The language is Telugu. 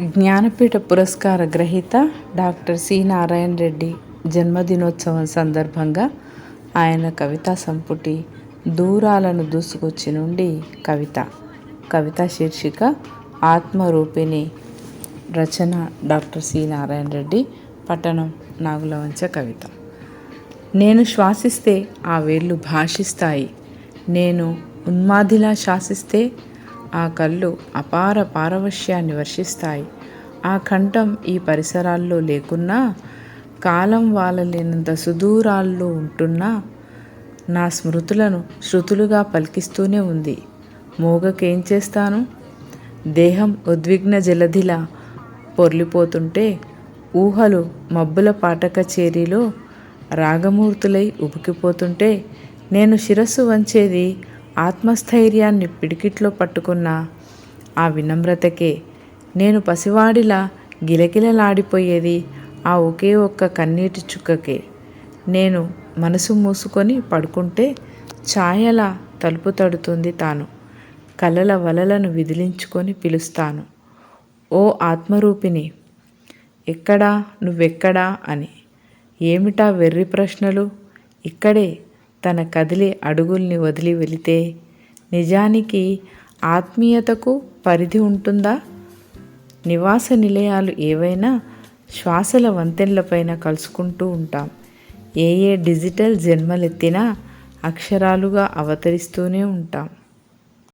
జ్ఞానపీఠ పురస్కార గ్రహీత డాక్టర్ సి నారాయణ రెడ్డి జన్మదినోత్సవం సందర్భంగా ఆయన కవితా సంపుటి దూరాలను దూసుకొచ్చి నుండి కవిత కవితా శీర్షిక ఆత్మరూపిణి రచన డాక్టర్ సి నారాయణ రెడ్డి పట్టణం నాగులవంచ కవిత. నేను శ్వాసిస్తే ఆ వేళ్ళు భాషిస్తాయి నేను ఉన్మాదిలా శాసిస్తే ఆ కళ్ళు అపార పారవశ్యాన్ని వర్షిస్తాయి. ఆ కంఠం ఈ పరిసరాల్లో లేకున్నా కాలం వాలలేనంత సుదూరాల్లో ఉంటున్నా నా స్మృతులను శృతులుగా పలికిస్తూనే ఉంది. మోగకేం చేస్తాను? దేహం ఉద్విగ్న జలధిలా పొర్లిపోతుంటే ఊహలు మబ్బుల పాట కచేరీలో రాగమూర్తులై ఉబికిపోతుంటే నేను శిరస్సు వంచేది ఆత్మస్థైర్యాన్ని పిడికిట్లో పట్టుకున్న ఆ వినమ్రతకే నేను పసివాడిలా గిలగిలలాడిపోయేది ఆ ఒకే ఒక్క కన్నీటి చుక్కకే. నేను మనసు మూసుకొని పడుకుంటే ఛాయలా తలుపు తడుతుంది తాను. కలల వలలను విదిలించుకొని పిలుస్తాను. ఓ ఆత్మరూపిణి! ఎక్కడా నువ్వెక్కడా అని. ఏమిటా వెర్రి ప్రశ్నలు? ఇక్కడే తన కదిలి అడుగుల్ని వదిలి వెళితే నిజానికి ఆత్మీయతకు పరిధి ఉంటుందా? నివాస నిలయాలు ఏవైనా శ్వాసల వంతెనలపైన కలుసుకుంటూ ఉంటాం. ఏ ఏ డిజిటల్ జన్మలెత్తినా అక్షరాలుగా అవతరిస్తూనే ఉంటాం.